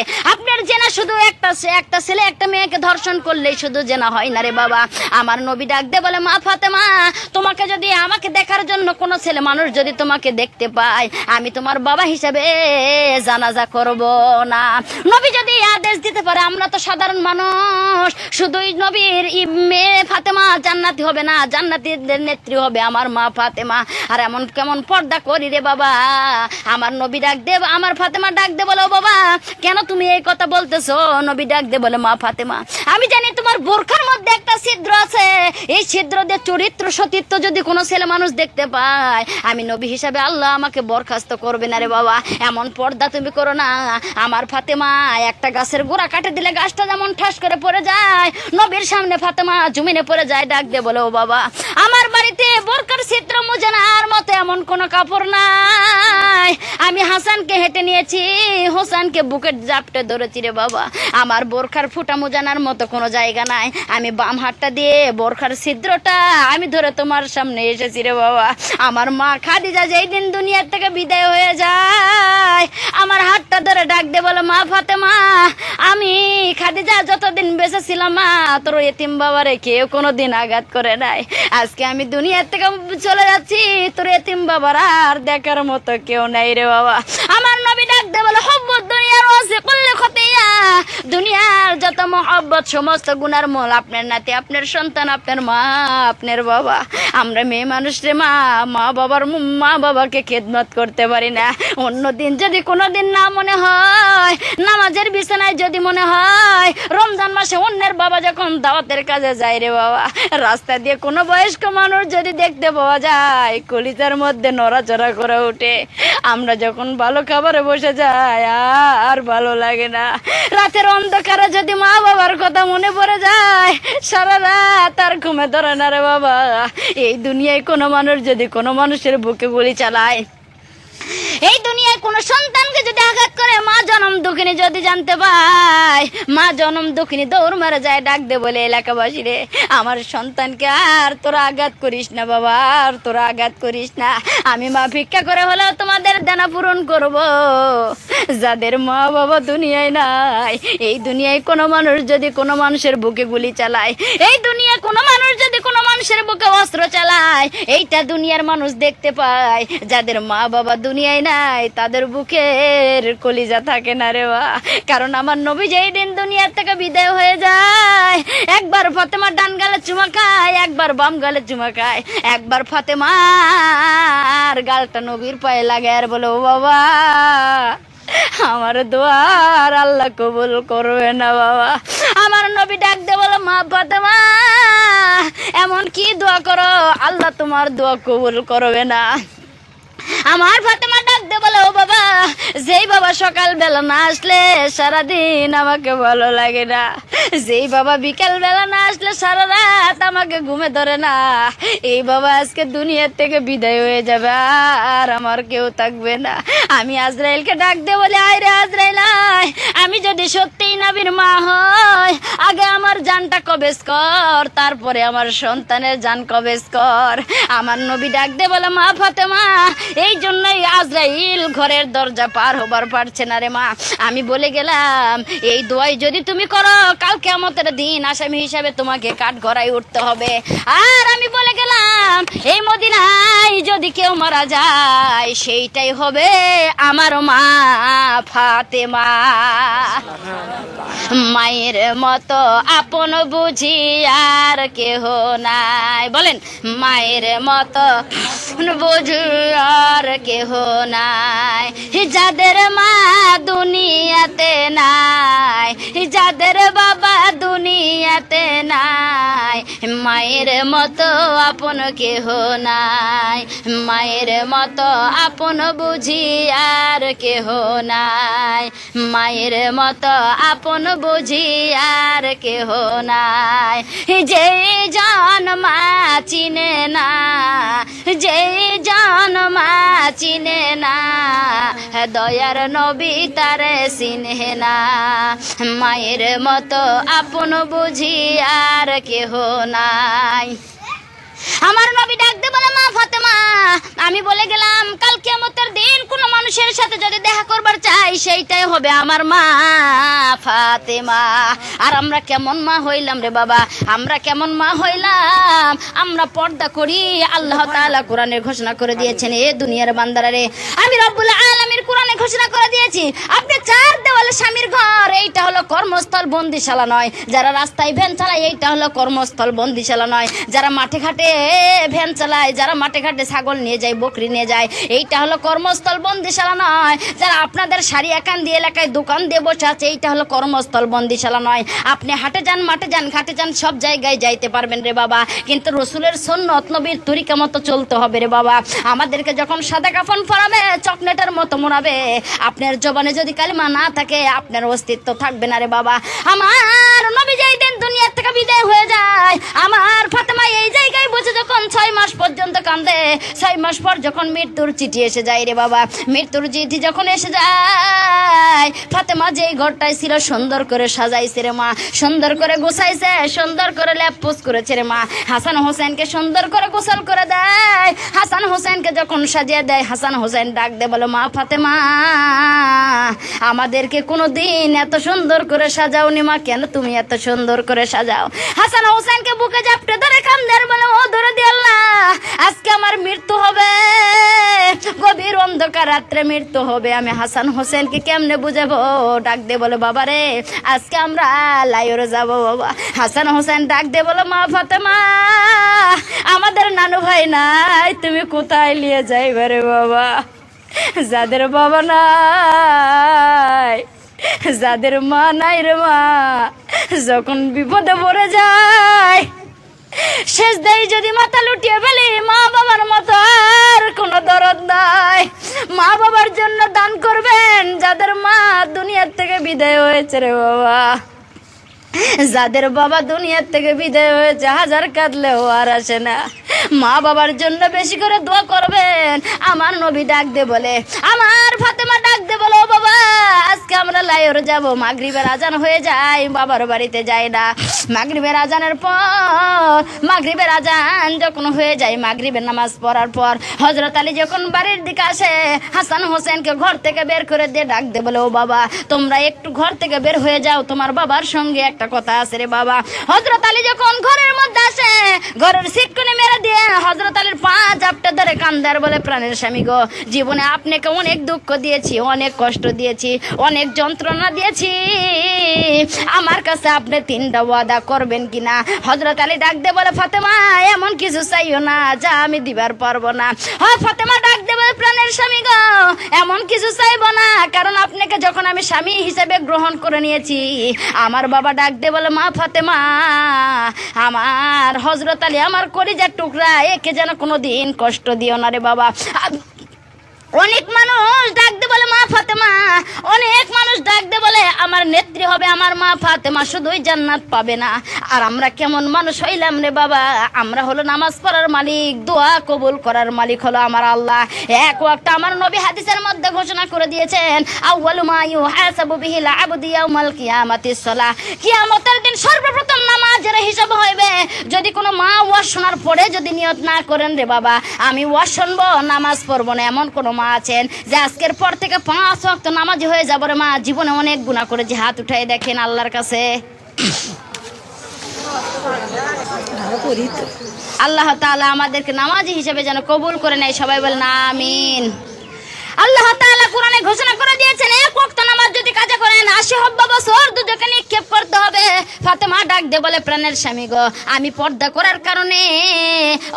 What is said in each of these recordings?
আপনার জেনা শুধু একটা একটা ছেলে, একটা মেয়েকে ধর্ষণ করলেই শুধু জেনা হয় না রে বাবা। আমার নবী ডাক দে বলে, মা ফাতেমা, তোমাকে যদি আমাকে দেখার জন্য কোনো ছেলে মানুষ যদি তোমাকে দেখতে পায়, আমি তোমার বাবা হিসাবে জানাজা করব না। নবী যদি আদেশ দিতে পারে, আমরা তো সাধারণ মানুষ। শুধুই নবীর ই- মেয়ে ফাতেমা জান্নাতি হবে না, জান্নাতিদের নেত্রী হবে আমার মা ফাতেমা। আর এমন কেমন পর্দা করি রে বাবা। আমার নবী ডাক দে, আমার ফাতেমা ডাক দে বলো বাবা, কেন তুমি এই কথা বলতেছো? নবী ডাক দে বলে, মা ফাতেমা, আমি জানি তোমার বোরখার মধ্যে একটা ছিদ্র আছে। এই ছিদ্র দিয়ে চরিত্র, সতীত্ব যদি কোনো ছেলে মানুষ দেখতে পায়, আমি নবী হিসাবে আল্লাহ আমাকে বরখাস্ত করবে না রে বাবা। এমন পর্দা তুমি করো না। আমার ফাতেমা, একটা গাছের গোড়া কাটে দিলে গাছটা যেমন ঠাস করে পড়ে যায়, নবীর সামনে ফাতেমা জমিনে পড়ে যায়, ডাক দে বলে, ও বাবা, আমার বাড়িতে বোরকার চিত্র মুজানার মতো এমন কোনো কাপড় নাই। আমি হাসানকে হেঁটে নিয়েছি। হোসানকে বুকের জাপটে ধরেছি রে বাবা। আমার বোরখার ফুটা মুজানার মতো কোনো জায়গা নাই। আমি বাম হাতটা দিয়ে বোরখার ছিদ্রটা আমি ধরে তোমার সামনে এসেছি রে বাবা। আমার মা খাদিজা যেই দিন দুনিয়ার থেকে বিদায় হয়ে যায়, আমার হাতটা ধরে ডাক দে বলে, মা ফাতেমা, আমি খাদিজা যতদিন বেঁচে ছিলাম মা, তোর এতিম বাবারে কেউ কোনোদিন আঘাত করে নাই। আজকে আমি দুনিয়ার থেকে চলে যাচ্ছি, তোর এতিম বাবার আর দেখার মতো কেউ নাই রে বাবা। আমার নবী ডাক দে বলে, হব্বত দুনিয়ার ওয়াসে করলে খতিয়া দুনিয়ার যত মহব্বত, সমস্ত গুনার মূল আপনার নাতি, আপনার সন্তান, আপনার মা, আপনার বাবা। আমরা মেয়ে মানুষ রে মা মা বাবার, মা বাবাকে খেদমত করতে পারি না। অন্য দিন যদি কোনোদিন না মনে হয়, নামাজের বিছানায় যদি মনে হয়, রমজান মাসে অন্যের বাবা যখন দাওয়াতের কাজে যায় রে বাবা, রাস্তা দিয়ে কোনো বয়স্ক মানুষ যদি দেখতে পাওয়া যায় কলিতার মধ্যে নড়াচড়া করে ওঠে। আমরা যখন ভালো খাবারে বসে যাই, আর ভালো লাগে না। রাতের অন্ধকারে যদি মা বাবার কথা মনে পড়ে যায়, সারা রাত আর ঘুমে ধরে না রে বাবা। এই দুনিয়ায় কোনো মানুষ যদি কোনো মানুষের বুকে গুলি চালায় এই দুনিয়ায় কোনো সন্তানকে যদি আঘাত করে, মা জনম দুঃখিনী যদি জানতে পায়, মা জনম দুঃখিনী দৌড় মারা যায় ডাক দে বলে এলাকাবাসী রে। আমার সন্তানকে আর তোরা আঘাত করিস না বাবা, আর তোরা আঘাত করিস না। আমি মা ভিক্ষা করে হলেও তোমাদের দানা পূরণ করব। যাদের মা বাবা দুনিয়ায় নাই, এই দুনিয়ায় কোনো মানুষ যদি কোনো মানুষের বুকে গুলি চালায়, এই দুনিয়ায় কোনো মানুষ যদি কোনো মানুষের বুকে চালায় এইটা দুনিয়ার মানুষ দেখতে পায়। যাদের মা বাবা দুনিয়ায় নাই, তাদের বুকের কলিজা থাকে না রে বা। কারণ আমার নবী যেই দিন দুনিয়ার থেকে বিদায় হয়ে যায়, একবার ফাতেমা ডান গালে চুমা খায়, একবার বাম গালে চুমা খায়। একবার ফাতেমার গালটা নবীর পায়ে লাগে আর বলে বাবা। আমার দোয়ার আল্লাহ কবুল করবে না বাবা। আমার নবী ডাক দে বলো, মা ফাতেমা, এমন কি দোয়া করো? আল্লাহ তোমার দোয়া কবুল করবে না। আমার ফাতেমা ডাক বলে ও বাবা। যেই বাবা সকাল বেলা না আসলে সারাদিন আমাকে ভালো লাগে না। যেই বাবা বিকেল বেলা না আসলে সারা রাত আমাকে ঘুমে ধরে না। এই বাবা আজকে দুনিয়ার থেকে বিদায় হয়ে যাবে, আর আমার কেউ থাকবে না। আমি আজরাইলকে ডাক দে বলে, আয় রে আজরাইল, আয়। আমি যদি সত্যিই নাবির মা হয় আগে আমার জানটা কবেজ কর, তারপরে আমার সন্তানের জান কবেজ কর। আমার নবী ডাক দে বলে, মা ফাতেমা, এই জন্যই আজরাইল ঘরের দরজা পার হবার পারছে না রে মা। আমি বলে গেলাম, এই দোয়াই যদি তুমি করো কালকে আমাদের দিন আসামি হিসাবে তোমাকে কাঠ ঘরাই উঠতে হবে। আর আমি বলে গেলাম, এই মদিনায় যদি কেউ মারা যায়, সেইটাই হবে আমার মা ফাতেমা। মায়ের মতো আপন বুঝি আর কেহ নাই। বলেন, মায়ের মতো বুঝি আর কেহ নাই। যাদের মা দুনিয়াতে নাই। যাদের বাবা দুনিয়াতে নাই। মায়ের মতো আপন কেহ নাই। মায়ের মতো আপন বুঝি আর কেহ নাই। মায়ের মতো আপন বুঝি আর কেহ নাই। যে জন মা চিনে না, যে জন মা চিনে না দয়ার নবী তারে চিনে না। মায়ের মতো আপন বুঝি আর কেহ নাই। আমার নবী ডাক দে বলে মা ফাতেমা আমি বলে গেলাম, কাল কিয়ামতের দিন কোন মানুষের সাথে যদি দেখা করবার চাই, সেইটাই হবে আমার মা, ফাতেমা। আর আমরা কেমন মা হইলাম রে বাবা? আমরা কেমন মা হইলাম? আমরা পর্দা করি, আল্লাহ ঘোষণা করে দিয়েছেন, এ দুনিয়ার বান্দারা রে। আমি রব্বুল আলামিন কোরআনে ঘোষণা করে দিয়েছি, আপনি চার দেওয়ালে স্বামীর ঘর, এইটা হলো কর্মস্থল, বন্দিশালা নয়। যারা রাস্তায় ভ্যান চালায়, এইটা হলো কর্মস্থল, বন্দিশালা নয়। যারা মাঠে ঘাটে ভ্যান চালায়, যারা মাঠে ঘাটে ছাগল নিয়ে যায়, বকরি নিয়ে যায়, এইটা হলো কর্মস্থল বন্দিশালা নয়। যারা আপনাদের শাড়ি একান দিয়ে এলাকায় দোকান দিয়ে বসে আছে, এইটা হলো কর্মস্থল বন্দিশালা নয়। আপনি হাটে যান, মাঠে যান, ঘাটে যান, সব জায়গায় যাইতে পারবেন রে বাবা। কিন্তু রসুলের সন্ন্যত নবীর তরিকা মতো চলতে হবে রে বাবা। আমাদেরকে যখন সাদা কাফন পরাবে, চকলেটের মতো মোড়াবে, আপনার জবানে যদি কালিমা না থাকে, আপনার অস্তিত্ব থাকবে না রে বাবা। আমার নবী যেই দিন দুনিয়ার থেকে বিদায় হয়ে যায়, আমার ফাতেমা এই জায়গায় বসে যখন ছয় মাস পর্যন্ত কান্দে ছয় মাস পর যখন মৃত্যুর চিঠি এসে যায় রে বাবা, মৃত্যুর চিঠি যখন এসে যায়, ফাতেমা যেই ঘরটায় ছিল সুন্দর করে সাজাইছে রে মা, সুন্দর করে গোছাইছে, সুন্দর করে ল্যাপপোস করেছে রে মা। হাসান হোসেনকে সুন্দর করে গোসল করে দেয়। হাসান হোসেনকে যখন সাজিয়ে দেয়, হাসান হোসেন ডাক দে বলো, মা ফাতেমা, আমাদেরকে কোনো দিন এত সুন্দর করে সাজাওনি মা, কেন তুমি এত সুন্দর করে সাজাও? হাসান হোসেনকে বুকে জাপটে ধরে কান্দের বলে, ও ধরে দিয়ে আল্লাহ, আজকে আমার মৃত্যু হবে। গভীর অন্ধকার রাত্রে মৃত্যু হবে। আমি হাসান হোসেনকে কেমনে বুঝাবো? ডাক দে বলে বাবা রে আজকে আমরা লাইরে যাব। বাবা হাসান হোসেন ডাক দে বলো, মা ফাতেমা, আমাদের নানু ভাই নাই। তুমি কোথায় নিয়ে যাইবে রে বাবা? যাদের বাবা নাই, যাদের মা নাই রে মা, যখন বিপদে পড়ে যায় শেষ দেই যদি মাথা লুটিয়ে ফেলি, মা বাবার মতো আর কোনো দরদ নাই। মা বাবার জন্য দান করবেন, যাদের মা দুনিয়ার থেকে বিদায় হয়েছে রে বাবা। যাদের বাবা দুনিয়ার থেকে বিদায় হয়েছে, হাজার কাঁদলেও আর আসে না। মা বাবার জন্য বেশি করে দোয়া করবেন। আমার নবী ডাক দে বলে, আমার ফাতেমা ডাক দে বলে, ও বাবা, আজকে আমরা লাইর যাব। মাগরিবের আজান হয়ে যায়, বাবার বাড়িতে যাই না। মাগরিবের আজানের পর, মাগরিবের আজান যখন হয়ে যায়, মাগরিবের নামাজ পড়ার পর হজরত আলী যখন বাড়ির দিকে আসে, হাসান হোসেনকে ঘর থেকে বের করে দিয়ে ডাক দে বলে, ও বাবা, তোমরা একটু ঘর থেকে বের হয়ে যাও, তোমার বাবার সঙ্গে একটা কথা আছে রে বাবা। হজরত আলী যখন ঘরের মধ্যে আসে, ঘরের সিটকুনি মেরে দিয়ে হজরত আলীর পা জাপটে ধরে কান্দার বলে, প্রাণের স্বামী গো, জীবনে আপনাকে অনেক দুঃখ দিয়েছি, অনেক কষ্ট দিয়েছি, অনেক যন্ত্রণা দিয়েছি। আমার কাছে আপনি তিনটা ওয়াদা করবেন কিনা? হজরত আলী ডাক দে বলে, ফাতেমা, এমন কিছু চাইও না, যা আমি দিবার পারব না। হ্যাঁ ফাতেমা, ডাক প্রাণের স্বামী গো। এমন কিছু চাইব না, কারণ আপনাকে যখন আমি স্বামী হিসেবে গ্রহণ করে নিয়েছি, আমার বাবা ডাক দে বলে, মা ফাতেমা, আমার হজরত আলী, আমার করি যা টুকরা, একে যেন কোনো দিন কষ্ট দিও না রে বাবা। অনেক মানুষ ডাক দে বলে, মা ফাতেমা। অনেক মানুষ ডাক দে বলে, আমার নেত্রী হবে আমার মা ফাতেমা, শুধুই জান্নাত পাবে না। আর আমরা কেমন মানুষ হইলাম রে বাবা? আমরা হলো নামাজ পড়ার মালিক, দোয়া কবুল করার মালিক হলো আমার আল্লাহ। এক ওয়াক্ত আমার নবী হাদিসের মধ্যে ঘোষণা করে দিয়েছেন, আউয়ালু মা বিহিল আবদু ইয়াউমাল কিয়ামাতিস সালাহ। কিয়ামতের দিন সর্বপ্রথম নামাজের হিসাব হইবে। যদি কোনো মা ওয়াজ শোনার পরে যদি নিয়ত না করেন রে বাবা আমি ওয়াজ শুনব নামাজ পড়ব না এমন কোনো মা আছেন যে আজকের পর থেকে পাঁচ ওয়াক্ত নামাজ হয়ে যাব রে মা। জীবনে অনেক গুণা করে যে হাত উঠাই দেখেন আল্লাহর কাছে। আল্লাহ তাআলা আমাদেরকে নামাজি হিসেবে যেন কবুল করে নেয় সবাই বলেন আমিন। আল্লাহ তাআলা কোরআনে ঘোষণা করে দিয়েছেন, এক ওয়াক্ত নামাজ যদি কাজা করেন, আশি হব্বা বছর দুজকে নিক্ষেপ করতে হবে। ফাতেমা ডাক দে বলে, প্রাণের স্বামী গো, আমি পর্দা করার কারণে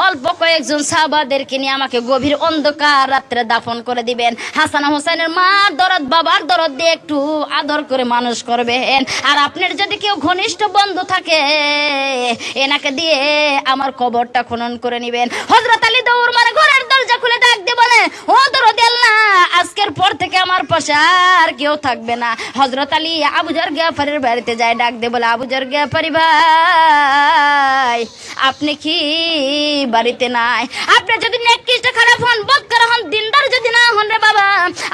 অল্প কয়েকজন সাহাবাদেরকে নিয়ে আমাকে গভীর অন্ধকার রাত্রে দাফন করে দিবেন। হাসান হোসেনের মার দরদ, বাবার দরদ দিয়ে একটু আদর করে মানুষ করবেন। আর আপনার যদি কেউ ঘনিষ্ঠ বন্ধু থাকে, এনাকে দিয়ে আমার কবরটা খনন করে নিবেন। হজরত আলী দৌড় মানে ঘরের দরজা খুলে ডাক দিয়ে বলে, ও দরদ আল্লাহ আজকের পর থেকে আমার পাশে আর কেউ থাকবে না। হজরত আলী আবুজার গিয়াফারের বাড়িতে যায় ডাক দে বলে আবুজার গ্যাপারি ভাই, আপনি কি বাড়িতে নাই? আপনার যদি নেকিষ্ট খারাপ হন বক্কর হন, দিনদার যদি না হন রে বাবা,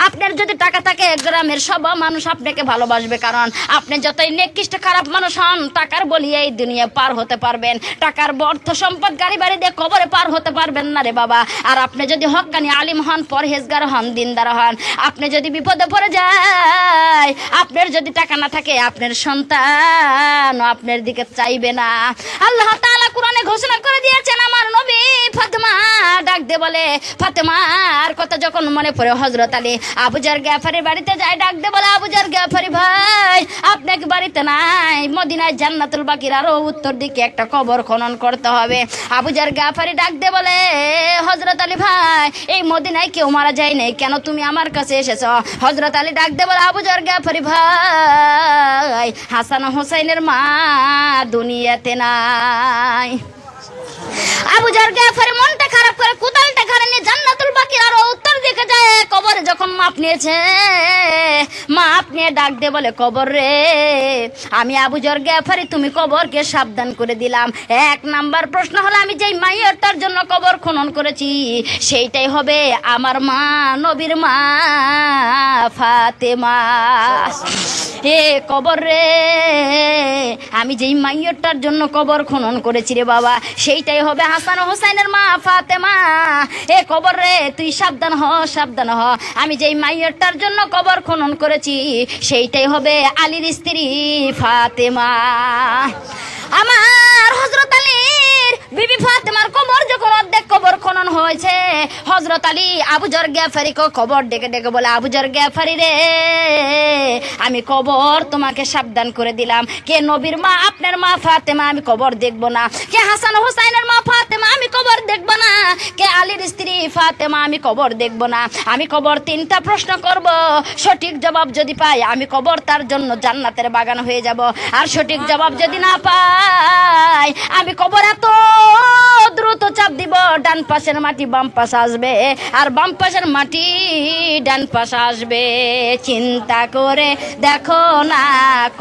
আপনার যদি টাকা থাকে, গ্রামের সব মানুষ আপনাকে ভালোবাসবে। কারণ আপনি যতই নেকিষ্ট খারাপ মানুষ হন, টাকার বলিয়ে এই দুনিয়া পার হতে পারবেন। টাকার অর্থ সম্পদ গাড়ি বাড়ি দিয়ে কবরে পার হতে পারবেন না রে বাবা। আর আপনি যদি হক্কানি আলিম হন, পরহেজগার হন দিনদার হন আপনি যদি বিপদে পড়ে যায়, আপনার যদি টাকা না থাকে, আপনার সন্তান আপনার দিকে চাইবে না। আল্লাহ তাআলা কোরআনে ঘোষণা করে দিয়েছেন, আমার নবী ফাতেমা ডাক দে বলে, ফাতেমার কথা যখন মনে পড়ে হজরত আলী আবুজার গ্যাফারির বাড়িতে যায়, ডাক দে বলে আবুজার গ্যাফারি ভাই আপনাকে বাড়িতে নাই? মদিনায় জান্নাতুল বাকির আরও উত্তর দিকে একটা কবর খনন করতে হবে। আবুজার গাফারি ডাক দে বলে হজরত আলী ভাই, এই মদিনায় কেউ মারা যায় নাই? কেন তুমি আমার কাছে এসেছ? হজরত আলী ডাক দে বলে আবুজার গাফারি ভাই, হাসান হোসাইনের মা দুনিয়াতে নাই। আবু জর গাফারি মনটা খারাপ করে, কোদালটা খারাপ নিয়ে জান্নাতুল বাকি আরও দিকে যায় কবরে যখন মাপ নিয়েছে, মাপ নিয়ে ডাক দে বলে, কবর রে, আমি আবুজর গ্যাফারি তুমি কবরকে সাবধান করে দিলাম। এক নাম্বার প্রশ্ন হলো, আমি যেই মাইয়রটার জন্য কবর খনন করেছি, সেইটাই হবে আমার মা, নবীর মা, ফাতেমা। হে কবর রে, আমি যেই মাইয়রটার জন্য কবর খনন করেছি রে বাবা, সেইটাই হবে হাসান হোসেনের মা, ফাতেমা। এ কবর রে, তুই সাবধান হ সাবধান হ। আমি যেই মাইয়েরটার জন্য কবর খনন করেছি, সেইটাই হবে আলীর স্ত্রী ফাতেমা। আমার হজরত আলীর বিবি ফাতেমার কবর যখন অর্ধেক কবর খনন হয়েছে হজরত আলী আবুজর গ্যাফারি কো খবর ডেকে ডেকে বলে আবুজর গ্যাফারি রে, আমি কবর তোমাকে সাবধান করে দিলাম। কে নবীর মা, আপনার মা ফাতেমা, আমি কবর দেখব না। কে হাসান হোসাইনের মা ফাতেমা, আমি কবর দেখব না। কে আলীর স্ত্রী ফাতেমা, আমি কবর দেখব না। আমি কবর তিনটা প্রশ্ন করব। সঠিক জবাব যদি পাই, আমি কবর তার জন্য জান্নাতের বাগান হয়ে যাব। আর সঠিক জবাব যদি না পাই, আমি কবর এত দ্রুত চাপ দিব, ডান পাশের মাটি বাম পাশে আসবে, আর বাম পাশের মাটি ডান পাশে আসবে। চিন্তা করে দেখো না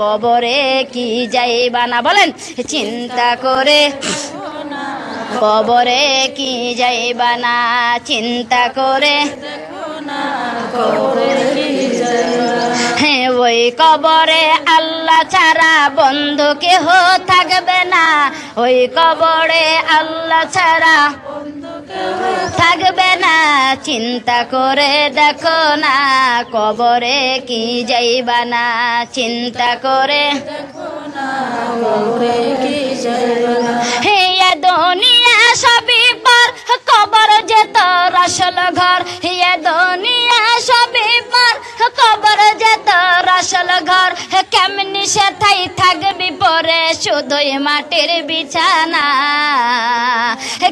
কবরে কি যাইবা না। বলেন, চিন্তা করে কবরে কি যাইবা না। চিন্তা করে হ্যাঁ ওই কবরে আল্লাহ ছাড়া বন্ধু কেহ থাকবে না। ওই কবরে আল্লাহ ছাড়া থাকবে না। চিন্তা করে দেখো না কবরে কি যাইবা না। চিন্তা করে হে দুনিয়া সবই পর কবর যে তোর আসল ঘর। হে দুনিয়া সবই পর কবর যে তোর আসল ঘর কেমনি সে থাই থাকবি পরে? শুধুই মাটির বিছানা।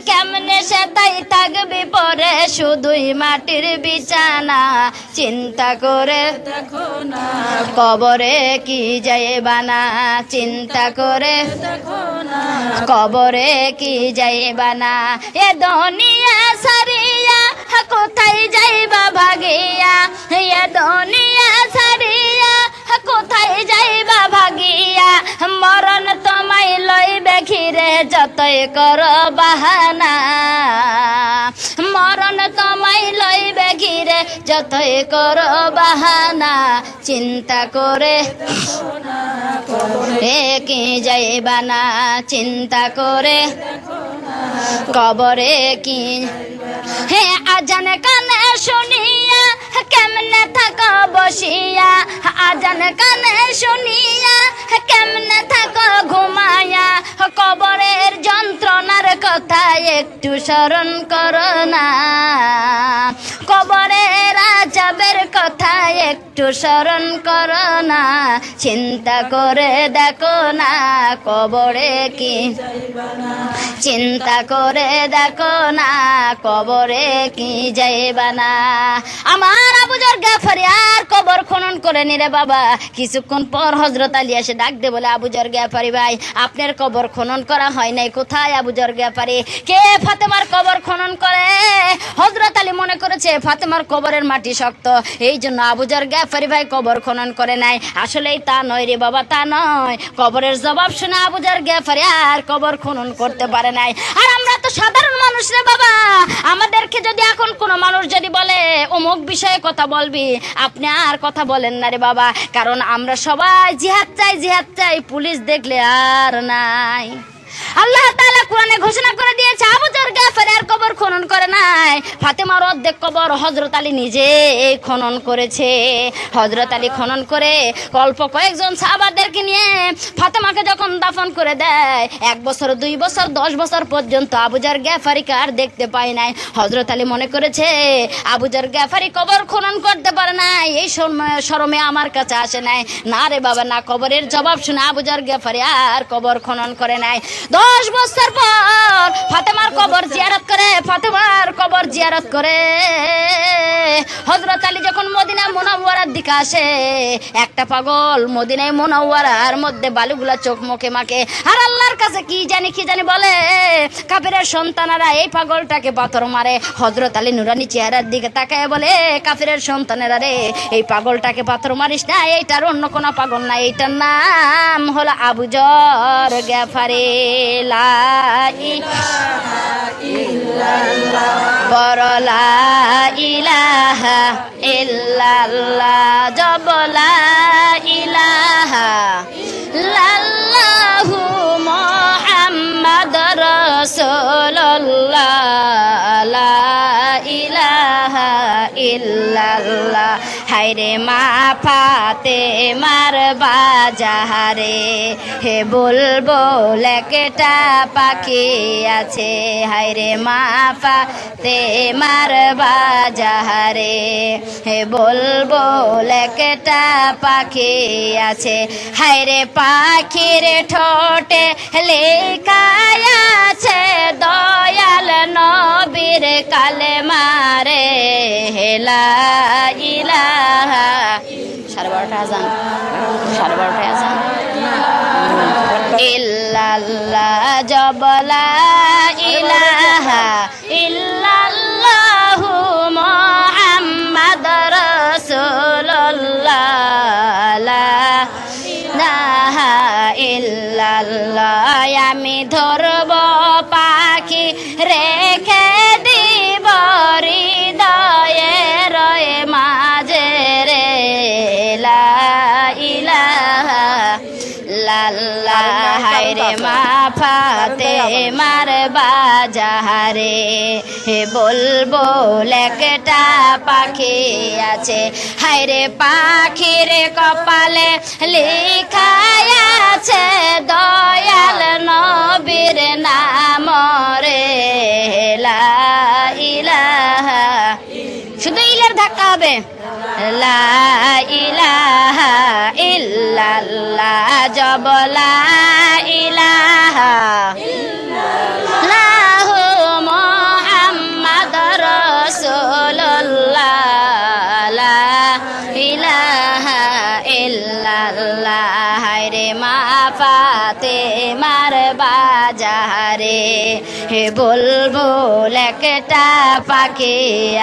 কেমনে সে তাই থাকবি পরে? শুধুই মাটির বিছানা। চিন্তা করে দেখো না, কবরে কি যাইবা না চিন্তা করে দেখো না, কবরে কি যাইবা না এ দুনিয়া সারিয়া কোথায় যাইবা ভাগিয়া এ দুনিয়া সারিয়া কোথায় যাইবা ভাগিয়া মরণ তোমায় লইবে ঘিরে, যতই কর বাহানা। মরণ তোমায় লইবে ঘিরে, যতই কর বাহানা, চিন্তা করে কি যাইবা না চিন্তা করে কবরে কি হে আজান কানে শুনিয়া, কেমনে থাক বসিয়া? আজান কানে শুনিয়া, কেমনে থাক ঘুমায়া কবরের যন্ত্রণার কথা একটু স্মরণ করো না। কবরে রাজাবের কথা একটু স্মরণ করো না, চিন্তা করে দেখো না, কবরে কি? চিন্তা করে দেখো না, কবরে কি যাইবা না? আমার আবুজার গাফারি আর কবর খনন করে নিরে বাবা। কিছুক্ষণ পর হজরত আলী এসে ডাক দে বলে আবুজার গাফারি ভাই, আপনার কবর খনন করা হয় নাই। কোথায় আবুজার গাফারি কে ফাতেমার কবর খনন করে? হজরত আলী মনে করেছে, ফাতেমার কবরের মাটি শক্ত। এই জন্য আবুজার গ্যাফারি গ্যাফারি ভাই কবর খনন করে নাই। আসলেই তা নয় রে বাবা, তা নয়। কবরের জবাব শুনে আবুজার গ্যাফারি আর কবর খনন করতে পারে নাই। আর আমরা তো সাধারণ মানুষ রে বাবা। আমাদেরকে যদি এখন কোনো মানুষ যদি বলে, অমুক বিষয়ে কথা বলবি? আপনি আর কথা বলেন না রে বাবা। কারণ আমরা সবাই জিহাদ চাই জিহাদ চাই। পুলিশ দেখলে আর নাই। আল্লাহ তাআলা কোরআনে ঘোষণা করে দিয়েছে, আবু জর গাফারের কবর খনন করে নাই। ফাতেমার অর্ধেক কবর হযরত আলী নিজে খনন করেছে। হযরত আলী খনন করে অল্প কয়েকজন সাহাবাদেরকে নিয়ে ফাতেমাকে যখন দাফন করে দেয়, এক বছর, দুই বছর, দশ বছর পর্যন্ত আবুজার গ্যাফারিকে আর দেখতে পায় নাই। হযরত আলী মনে করেছে আবুজার গ্যাফারি কবর খনন করতে পারে নাই, এই শরমে আমার কাছে আসে নাই। না রে বাবা, না কবরের জবাব শুনে আবুজার গ্যাফারি আর কবর খনন করে নাই। দশ বছর পর ফাতেমার কবর জিয়ারত করে, ফাতেমার কবর জিয়ারত করে। হজরত আলী যখন মদিনা মোনাওয়ারার দিকে আসে, একটা পাগল মদিনায় মোনাওয়ারার মধ্যে বালুগুলা চোখ মুখে মাকে আর আল্লাহর কাছে কি জানি কি জানি? বলে কাফেরের সন্তানেরা এই পাগলটাকে পাথর মারে। হজরত আলী নুরানি চেহারার দিকে তাকায় বলে কাফেরের সন্তানেরা রে, এই পাগলটাকে পাথর মারিস না, এইটার অন্য কোনো পাগল না এইটার নাম হলো আবুজর গ্যাফারে। বড়লা ইলাহা ইল্লাল্লাহ জবলা ইলাহা লাল্লাহু মুহাম্মাদ রাসূলুল্লাহ লা ইলাহা ইল্লাল্লাহ হায়রে মা ফাতে মার বাজাহারে, হে বলব লেকেটা পাখি আছে। হায়রে মা ফাতে মার বাজাহারে, হে বলব লেকেটা পাখি আছে। হায়রে পাখির ঠোঁটে লেখায় আছে, দয়াল নবীর কালে মারে হেলা ইলাহা সাড়ে জবলা ইলাহা ইল্লাল্লাহু মুহাম্মাদ রাসূলুল্লাহ। লা ইলাহা ইল্লাল্লাহ আমি ধরব লাল্লাহ রে মা ফাতে মার বাজারে হে বলব একটা পাখি আছে হায়রে পাখির কপালে লেখায় আছে দয়াল নবীর নাম রে শুধু ইলের ধাক্কা হবে লা ইলাহা ইল্লাল্লাহ জবলা ইলাহা লাহু মুহাম্মাদ রাসূলুল্লাহ। লা ইলাহা ইল্লাল্লাহ রে মা ফাতে মার বাজারে। হে বলব একটা পাখি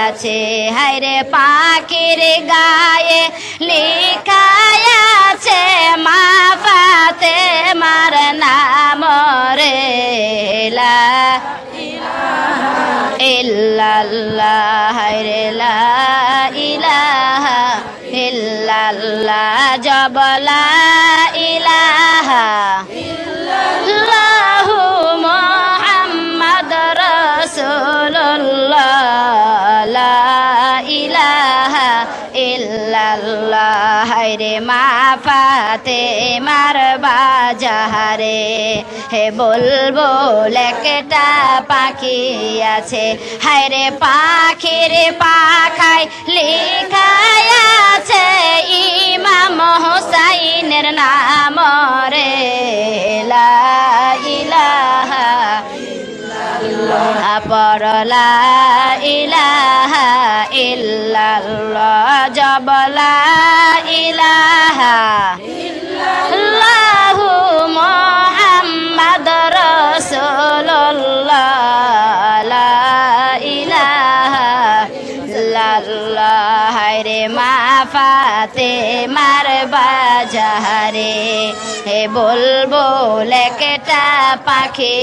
আছে। হায়রে পাখির গায়ে লেখায় আছে, মা পাতে মার নাম রে ইল্লাল্লাহ রে লা ইলাহা ইল্লাল্লাহ জবলা ইলাহা। ইল্লাল্লাহ রে মা ফাতে মার বাজারে হে বলব একটা পাখি আছে। হায়রে পাখির পাখায় লেখায় পরলা ইলাহা ইল্লাল্লাহ জবলা ইলাহা আল্লাহু মুহাম্মাদ রাসূলুল্লাহ। লা ইলাহা রে মা ফাতে মার বাজারে হে বলব একটা পাখি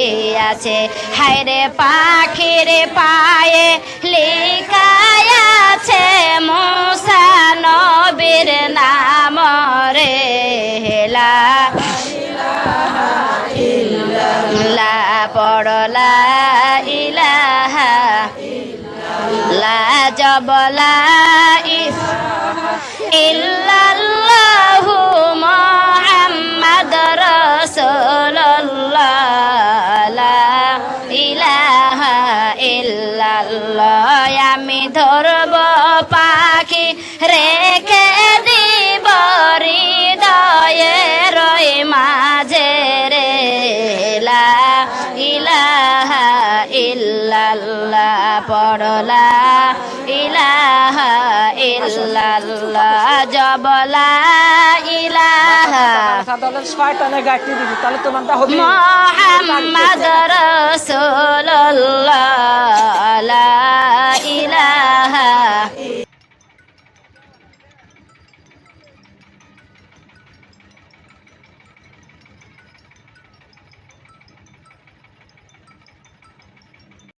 আছে। হায়রে পাখির পায়ে লিখায় আছে মোসা নবীর নাম রে। হেলা, পড়লা ইলাহা লা জবলা ইল্লাল্লাহু মুহাম্মাদ রাসূলুল্লাহ। লা ইলাহা ইল্লাল্লাহ। আমি ধরব পাখি রেখে ইল্লাল্লাহ জবলা ইলাহা। মোহাম্মদ রসুল্লাহ ইলাহা।